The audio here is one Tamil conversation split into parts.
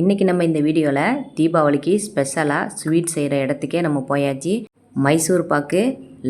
இன்றைக்கி நம்ம இந்த வீடியோவில் தீபாவளிக்கு ஸ்பெஷலாக ஸ்வீட் செய்கிற இடத்துக்கே நம்ம போயாச்சு. மைசூர் பாக்கு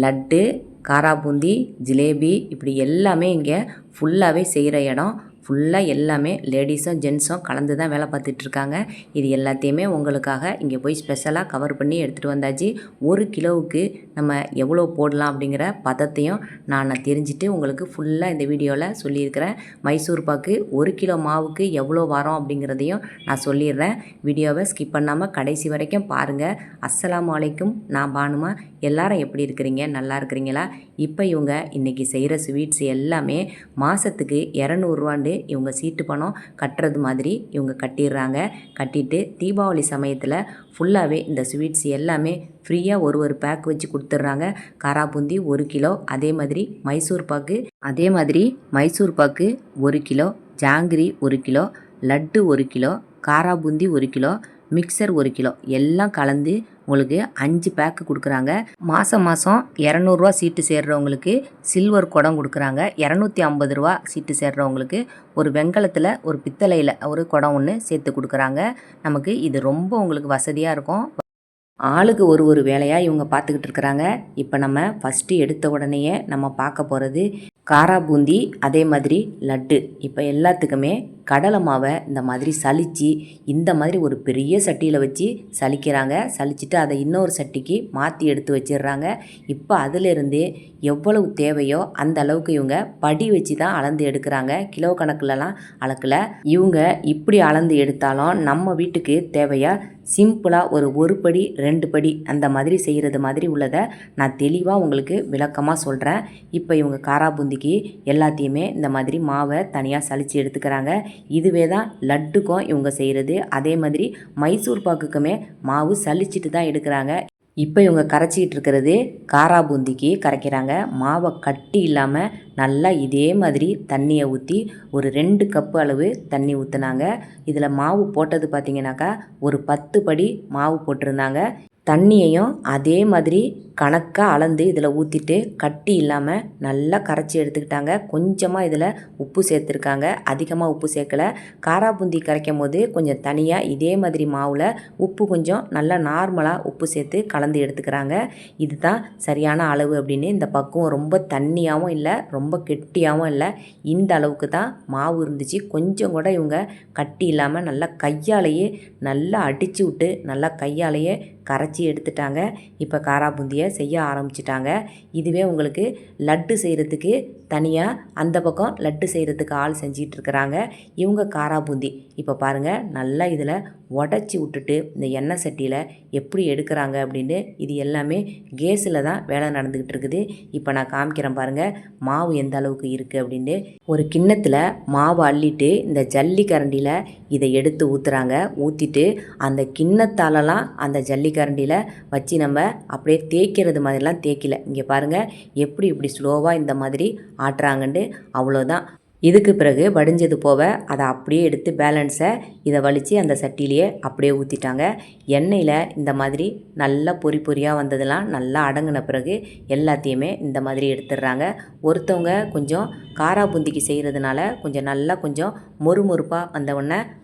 லட்டு காராபூந்தி ஜிலேபி இப்படி எல்லாமே இங்கே ஃபுல்லாகவே செய்கிற இடம். ஃபுல்லாக எல்லாமே லேடிஸும் ஜென்ஸும் கலந்து தான் வேலை பார்த்துட்டு இருக்காங்க. இது எல்லாத்தையுமே உங்களுக்காக இங்கே போய் ஸ்பெஷலாக கவர் பண்ணி எடுத்துகிட்டு வந்தாச்சு. ஒரு கிலோவுக்கு நம்ம எவ்வளோ போடலாம் அப்படிங்கிற பதத்தையும் நான் தெரிஞ்சுட்டு உங்களுக்கு ஃபுல்லாக இந்த வீடியோவில் சொல்லியிருக்கிறேன். மைசூர் பாக்கு ஒரு கிலோ மாவுக்கு எவ்வளோ வரோம் அப்படிங்கிறதையும் நான் சொல்லிடுறேன். வீடியோவை ஸ்கிப் பண்ணாமல் கடைசி வரைக்கும் பாருங்கள் அஸ்லாம் வலைக்கும் நான் பானுமா. எல்லாரும் எப்படி இருக்கிறீங்க? நல்லா இருக்கிறீங்களா? இப்போ இவங்க இன்றைக்கி செய்கிற ஸ்வீட்ஸ் எல்லாமே மாதத்துக்கு இரநூறுவாண்டு இவங்க சீட்டு பணம் கட்டுறது மாதிரி இவங்க கட்டிடுறாங்க. கட்டிட்டு தீபாவளி சமயத்தில் ஃபுல்லாகவே இந்த ஸ்வீட்ஸ் எல்லாமே ஃப்ரீயாக ஒரு ஒரு பேக் வச்சு கொடுத்துட்றாங்க. காராபூந்தி ஒரு கிலோ அதே மாதிரி மைசூர் பாக்கு அதே மாதிரி மைசூர் பாக்கு ஒரு கிலோ ஜாங்கிரி ஒரு கிலோ லட்டு ஒரு கிலோ காராபூந்தி ஒரு கிலோ மிக்சர் ஒரு கிலோ எல்லாம் கலந்து உங்களுக்கு அஞ்சு பேக்கு கொடுக்குறாங்க. மாதம் மாதம் இரநூறுவா சீட்டு சேர்றவங்களுக்கு சில்வர் குடம் கொடுக்குறாங்க. இரநூத்தி ஐம்பது ரூபா சீட்டு சேர்றவங்களுக்கு ஒரு வெங்கலத்தில் ஒரு பித்தளையில் ஒரு குடம் ஒன்று சேர்த்து கொடுக்குறாங்க. நமக்கு இது ரொம்ப உங்களுக்கு வசதியாக இருக்கும். ஆளுக்கு ஒரு ஒரு வேலையாக இவங்க பார்த்துக்கிட்டு இருக்கிறாங்க. இப்போ நம்ம ஃபஸ்ட்டு எடுத்த உடனேயே நம்ம பார்க்க போகிறது காரா பூந்தி அதே மாதிரி லட்டு. இப்போ எல்லாத்துக்குமே கடலை மாவை இந்த மாதிரி சலித்து இந்த மாதிரி ஒரு பெரிய சட்டியில் வச்சு சலிக்கிறாங்க சலிச்சிட்டு அதை இன்னொரு சட்டிக்கு மாற்றி எடுத்து வச்சிடுறாங்க. இப்போ அதிலிருந்து எவ்வளவு தேவையோ அந்த அளவுக்கு இவங்க படி வச்சு தான் அளந்து எடுக்கிறாங்க. கிலோ கணக்குலலாம் அளக்கல. இவங்க இப்படி அளந்து எடுத்தாலும் நம்ம வீட்டுக்கு தேவையாக சிம்பிளாக ஒரு ஒரு படி ரெண்டு படி அந்த மாதிரி செய்கிறது மாதிரி உள்ளதை நான் தெளிவாக உங்களுக்கு விளக்கமாக சொல்கிறேன் இப்போ இவங்க காரா பூந்திக்கு எல்லாத்தையுமே இந்த மாதிரி மாவை தனியாக சலித்து எடுத்துக்கிறாங்க. இதுவே தான் லட்டுக்கும் இவங்க செய்கிறது அதே மாதிரி மைசூர் பாக்குக்குமே மாவு சலிச்சிட்டு தான் எடுக்கிறாங்க. இப்போ இவங்க கரைச்சிக்கிட்டு இருக்கிறது காரா பூந்திக்கு கரைக்கிறாங்க. மாவை கட்டி இல்லாமல் நல்லா இதே மாதிரி தண்ணியை ஊற்றி ஒரு ரெண்டு கப்பு அளவு தண்ணி ஊற்றுனாங்க இதில் மாவு போட்டது பார்த்தீங்கன்னாக்கா ஒரு பத்து படி மாவு போட்டிருந்தாங்க. தண்ணியையும் அதே மாதிரி கணக்காக அளந்து இதில் ஊற்றிட்டு கட்டி இல்லாமல் நல்லா கரைச்சி எடுத்துக்கிட்டாங்க. கொஞ்சமாக இதில் உப்பு சேர்த்துருக்காங்க. அதிகமாக உப்பு சேர்க்கல. காராபூந்தி கரைக்கும் போது கொஞ்சம் தனியாக இதே மாதிரி மாவில் உப்பு கொஞ்சம் நல்லா நார்மலாக உப்பு சேர்த்து கலந்து எடுத்துக்கிறாங்க. இதுதான் சரியான அளவு அப்படின்னு இந்த பக்குவம் ரொம்ப தண்ணியாகவும் இல்லை ரொம்ப கெட்டியாகவும் இல்லை. இந்த அளவுக்கு தான் மாவு இருந்துச்சு. கொஞ்சம் கூட இவங்க கட்டி இல்லாமல் நல்லா கையாலேயே நல்லா அடித்து விட்டு நல்லா கையாலேயே கரைச்சி எடுத்துட்டாங்க. இப்போ காராபூந்தியை வேலையை செய்ய ஆரம்பிச்சிட்டாங்க. இதுவே உங்களுக்கு லட்டு செய்கிறதுக்கு தனியாக அந்த பக்கம் லட்டு செய்கிறதுக்கு ஆள் செஞ்சிகிட்ருக்குறாங்க இவங்க காரா பூந்தி. இப்போ பாருங்கள் நல்லா இதில் உடச்சி விட்டுட்டு இந்த எண்ணெய் சட்டியில் எப்படி எடுக்கிறாங்க அப்படின்னு இது எல்லாமே கேஸில் தான் வேலை நடந்துக்கிட்டு இருக்குது. இப்போ நான் காமிக்கிறேன் பாருங்கள் மாவு எந்த அளவுக்கு இருக்குது அப்படின்னு ஒரு கிண்ணத்தில் மாவு அள்ளிட்டு இந்த ஜல்லி கரண்டியில் இதை எடுத்து ஊற்றுறாங்க ஊற்றிட்டு அந்த கிண்ணத்தாலலாம் அந்த ஜல்லி கரண்டியில் வச்சு நம்ம அப்படியே தேய்க்கிறது மாதிரிலாம் தேய்க்கல. இங்கே பாருங்கள் எப்படி இப்படி ஸ்லோவாக இந்த மாதிரி ஆட்டுறாங்கன்ட்டு அவ்வளோதான் இதுக்கு பிறகு வடிஞ்சது போக அதை அப்படியே எடுத்து பேலன்ஸை இதை வலித்து அந்த சட்டிலேயே அப்படியே ஊற்றிட்டாங்க எண்ணெயில் இந்த மாதிரி நல்லா பொறி பொரியாக வந்ததெல்லாம் நல்லா அடங்கின பிறகு எல்லாத்தையுமே இந்த மாதிரி எடுத்துடுறாங்க. ஒருத்தவங்க கொஞ்சம் காரா பூந்திக்கு செய்கிறதுனால கொஞ்சம் நல்லா கொஞ்சம் மொறுமொறுப்பாக வந்த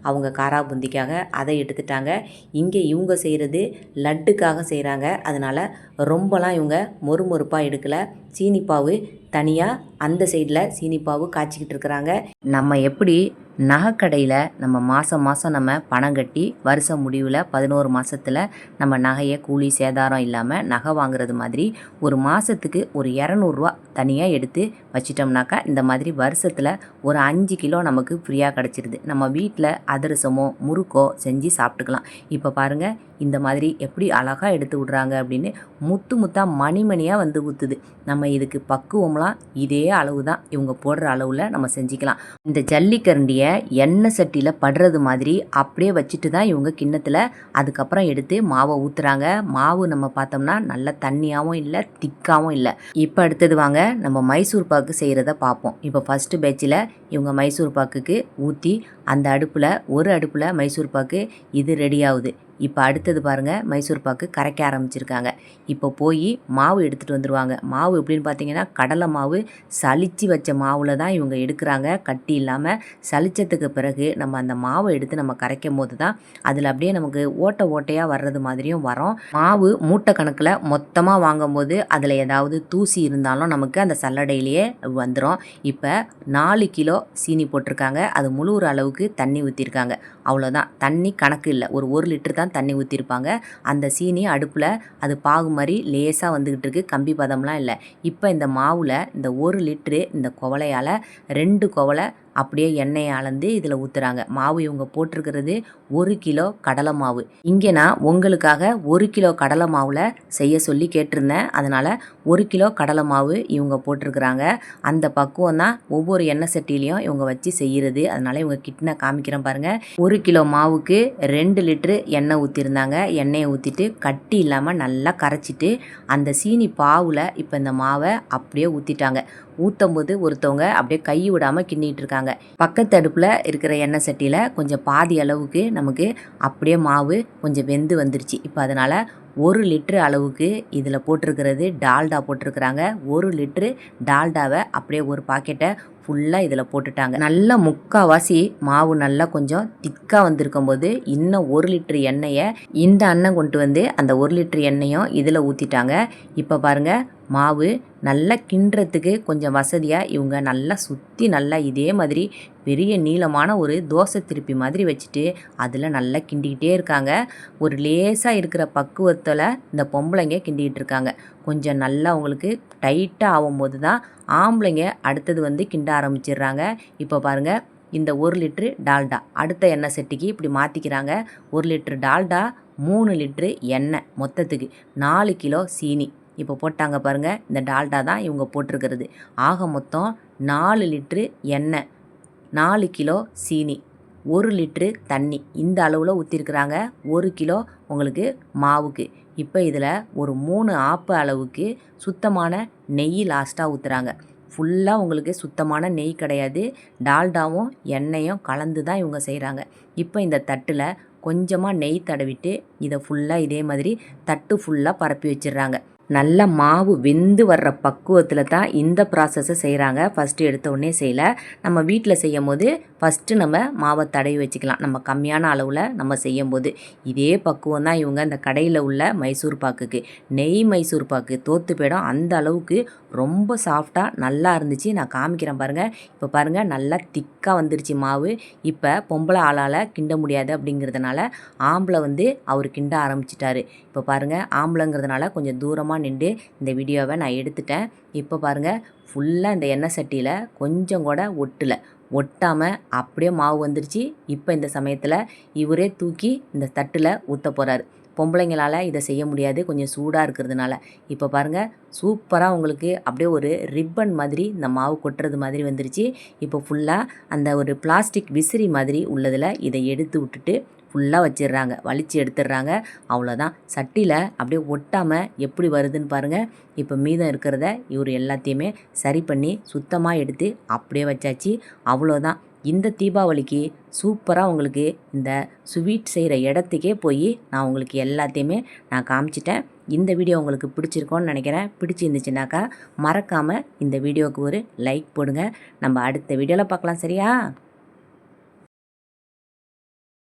அவங்க காரா பூந்திக்காக அதை எடுத்துட்டாங்க. இங்கே இவங்க செய்கிறது லட்டுக்காக செய்கிறாங்க அதனால் ரொம்பலாம் இவங்க மொறுமொறுப்பாக எடுக்கலை. சீனிப்பாவு தனியாக அந்த சைடில் சீனிப்பாவு காய்ச்சிக்கிட்டு இருக்கிறாங்க. நம்ம எப்படி நகைக்கடையில் நம்ம மாதம் மாதம் நம்ம பணம் கட்டி வருஷம் முடிவில் பதினோரு மாதத்தில் நம்ம நகையை கூலி சேதாரம் இல்லாமல் நகை வாங்குறது மாதிரி ஒரு மாதத்துக்கு ஒரு இரநூறுவா தனியாக எடுத்து வச்சிட்டோம்னாக்கா இந்த மாதிரி வருஷத்தில் ஒரு அஞ்சு கிலோ நமக்கு ஃப்ரீயாக கிடச்சிருது. நம்ம வீட்டில் அதிரசமோ முறுக்கோ செஞ்சு சாப்பிட்டுக்கலாம். இப்போ பாருங்கள் இந்த மாதிரி எப்படி அழகாக எடுத்து விட்றாங்க அப்படின்னு முத்து முத்தாக மணிமணியாக வந்து ஊற்றுது நம்ம இதுக்கு பக்குவம்லாம் இதே அளவு தான் இவங்க போடுற அளவில் நம்ம செஞ்சுக்கலாம். இந்த ஜல்லிக்கரண்டியை எண்ணெய் சட்டியில் படுறது மாதிரி அப்படியே வச்சுட்டு தான் இவங்க கிண்ணத்தில் அதுக்கப்புறம் எடுத்து மாவை ஊற்றுறாங்க மாவு நம்ம பார்த்தோம்னா நல்ல தண்ணியாகவும் இல்லை திக்காகவும் இல்லை. இப்போ அடுத்தது வாங்க நம்ம மைசூர் பாக்கு செய்கிறத பார்ப்போம். இப்போ ஃபஸ்ட்டு பேட்சில் இவங்க மைசூர் பாக்குக்கு ஊற்றி அந்த அடுப்பில் ஒரு அடுப்பில் மைசூர் பாக்கு இது ரெடி ஆகுது. இப்போ அடுத்தது பாருங்கள் மைசூர் பாக்கு கரைக்க ஆரம்பிச்சிருக்காங்க. இப்போ போய் மாவு எடுத்துகிட்டு வந்துடுவாங்க மாவு எப்படின்னு பார்த்தீங்கன்னா கடலை மாவு சளிச்சு வச்ச மாவில் தான் இவங்க எடுக்கிறாங்க. கட்டி இல்லாமல் சளிச்சத்துக்கு பிறகு நம்ம அந்த மாவை எடுத்து நம்ம கரைக்கும் போது தான் அதில் அப்படியே நமக்கு ஓட்டை ஓட்டையாக வர்றது மாதிரியும் வரும். மாவு மூட்டை கணக்கில் மொத்தமாக வாங்கும்போது அதில் ஏதாவது தூசி இருந்தாலும் நமக்கு அந்த சல்லடையிலேயே வந்துடும் இப்போ நாலு கிலோ சீனி போட்டிருக்காங்க. அது முழுகிற அளவுக்கு தண்ணி ஊற்றிருக்காங்க அவ்வளோதான் தண்ணி கணக்கு இல்லை. ஒரு ஒரு லிட்டர் தான் தண்ணி ஊற்றிருப்பாங்க அந்த சீனி அடுப்பில் அது பாகு மாதிரி லேசாக வந்துக்கிட்டு இருக்குது கம்பி பதம்லாம் இல்லை. இப்போ இந்த மாவில் இந்த ஒரு லிட்ரு இந்த குவளையால் ரெண்டு குவளை அப்படியே எண்ணெயை அளந்து இதில் ஊற்றுறாங்க மாவு இவங்க போட்டிருக்கிறது ஒரு கிலோ கடலை மாவு. இங்கே நான் உங்களுக்காக ஒரு கிலோ கடலை மாவில் செய்ய சொல்லி கேட்டிருந்தேன். அதனால் ஒரு கிலோ கடலை மாவு இவங்க போட்டிருக்கிறாங்க. அந்த பக்குவம் தான் ஒவ்வொரு எண்ணெய் சட்டிலையும் இவங்க வச்சு செய்கிறது அதனால் இவங்க கிட்ன காமிக்கிறேன் பாருங்கள் ஒரு கிலோ மாவுக்கு ரெண்டு லிட்ரு எண்ணெய் ஊற்றிருந்தாங்க எண்ணெயை ஊற்றிட்டு கட்டி இல்லாமல் நல்லா கரைச்சிட்டு அந்த சீனி பாவில் இப்போ இந்த மாவை அப்படியே ஊற்றிட்டாங்க ஊற்றும் போது ஒருத்தவங்க அப்படியே கை விடாமல் கிண்டிகிட்டு இருக்காங்க. பக்கத்து அடுப்பில் இருக்கிற எண்ணெய் சட்டியில் கொஞ்சம் பாதி அளவுக்கு நமக்கு அப்படியே மாவு கொஞ்சம் வெந்து வந்துருச்சு. இப்போ அதனால் ஒரு லிட்ரு அளவுக்கு இதில் போட்டிருக்கிறது டால்டா போட்டிருக்கிறாங்க. ஒரு லிட்ரு டால்டாவை அப்படியே ஒரு பாக்கெட்டை ஃபுல்லாக இதில் போட்டுட்டாங்க. நல்லா முக்கால்வாசி மாவு நல்லா கொஞ்சம் திக்காக வந்திருக்கும் போது இன்னும் ஒரு லிட்ரு எண்ணெயை இந்த அண்ணன் கொண்டு வந்து அந்த ஒரு லிட்ரு எண்ணெயும் இதில் ஊற்றிட்டாங்க இப்போ பாருங்கள் மாவு நல்லா கிண்டுறதுக்கு கொஞ்சம் வசதியாக இவங்க நல்லா சுற்றி நல்லா இதே மாதிரி பெரிய நீளமான ஒரு தோசை திருப்பி மாதிரி வச்சுட்டு அதில் நல்லா கிண்டிக்கிட்டே இருக்காங்க. ஒரு லேசாக இருக்கிற பக்குவத்தில் இந்த பொம்பளைங்க கிண்டிக்கிட்டு இருக்காங்க. கொஞ்சம் நல்லா அவங்களுக்கு டைட்டாக ஆகும்போது தான் ஆம்பளைங்க அடுத்தது வந்து கிண்ட ஆரம்பிச்சிடுறாங்க. இப்போ பாருங்கள் இந்த ஒரு லிட்ரு டால்டா அடுத்த எண்ணெய் செட்டிக்கு இப்படி மாற்றிக்கிறாங்க ஒரு லிட்ரு டால்டா மூணு லிட்ரு எண்ணெய் மொத்தத்துக்கு நாலு கிலோ சீனி. இப்போ போட்டாங்க பாருங்கள் இந்த டால்டா தான் இவங்க போட்டிருக்கிறது. ஆக மொத்தம் நாலு லிட்ரு எண்ணெய் நாலு கிலோ சீனி ஒரு லிட்ரு தண்ணி. இந்த அளவில் ஊற்றிருக்கிறாங்க ஒரு கிலோ உங்களுக்கு மாவுக்கு. இப்போ இதில் ஒரு மூணு ஆப்பு அளவுக்கு சுத்தமான நெய் லாஸ்ட்டாக ஊற்றுறாங்க ஃபுல்லாக உங்களுக்கு சுத்தமான நெய் கிடையாது டால்டாவும் எண்ணெயும் கலந்து தான் இவங்க செய்கிறாங்க இப்போ இந்த தட்டில் கொஞ்சமாக நெய் தடவிட்டு இதை ஃபுல்லாக இதே மாதிரி தட்டு ஃபுல்லாக பரப்பி வச்சிடுறாங்க. நல்ல மாவு வெந்து வர்ற பக்குவத்தில் தான் இந்த ப்ராசஸை செய்கிறாங்க ஃபஸ்ட்டு எடுத்த உடனே செய்யலை. நம்ம வீட்டில் செய்யும் போது ஃபஸ்ட்டு நம்ம மாவை தடவி வச்சுக்கலாம். நம்ம கம்மியான அளவில் நம்ம செய்யும் போது இதே பக்குவம் தான் இவங்க இந்த கடையில் உள்ள மைசூர் பாக்குக்கு. நெய் மைசூர் பாக்கு தோத்து போயிடும். அந்த அளவுக்கு ரொம்ப சாஃப்டாக நல்லா இருந்துச்சு. நான் காமிக்கிறேன் பாருங்கள் இப்போ பாருங்கள் நல்லா திக்காக வந்துருச்சு மாவு. இப்போ பொம்பளை ஆளால் கிண்ட முடியாது அப்படிங்கிறதுனால ஆம்பளை வந்து அவர் கிண்ட ஆரம்பிச்சிட்டாரு. இப்போ பாருங்கள் ஆம்பளைங்கிறதுனால கொஞ்சம் தூரமாக நின்று இந்த வீடியோவை நான் எடுத்துட்டேன். இப்போ பாருங்கள் ஃபுல்லாக இந்த எண்ணெய் சட்டியில் கொஞ்சம் கூட ஒட்டலை. ஒட்டாமல் அப்படியே மாவு வந்துருச்சு. இப்போ இந்த சமயத்தில் இவரே தூக்கி இந்த தட்டில் ஊற்ற போகிறாரு பொம்பளைங்களால் இதை செய்ய முடியாது கொஞ்சம் சூடாக இருக்கிறதுனால. இப்போ பாருங்கள் சூப்பராக உங்களுக்கு அப்படியே ஒரு ரிப்பன் மாதிரி இந்த மாவு கொட்டுறது மாதிரி வந்துருச்சு. இப்போ ஃபுல்லாக அந்த ஒரு பிளாஸ்டிக் விசிறி மாதிரி உள்ளதில் இதை எடுத்து விட்டுட்டு ஃபுல்லாக வச்சிடுறாங்க. வலிச்சு எடுத்துடுறாங்க. அவ்வளோதான் சட்டியில் அப்படியே ஒட்டாமல் எப்படி வருதுன்னு பாருங்கள் இப்போ மீதம் இருக்கிறத இவர் எல்லாத்தையுமே சரி பண்ணி சுத்தமாக எடுத்து அப்படியே வச்சாச்சு. அவ்வளோதான் இந்த தீபாவளிக்கு சூப்பராக உங்களுக்கு இந்த ஸ்வீட் செய்கிற இடத்துக்கே போய் நான் உங்களுக்கு எல்லாத்தையுமே நான் காமிச்சிட்டேன். இந்த வீடியோ உங்களுக்கு பிடிச்சிருக்கோன்னு நினைக்கிறேன். பிடிச்சிருந்துச்சுனாக்கா மறக்காமல் இந்த வீடியோவுக்கு ஒரு லைக் போடுங்க. நம்ம அடுத்த வீடியோவில் பார்க்கலாம் சரியா?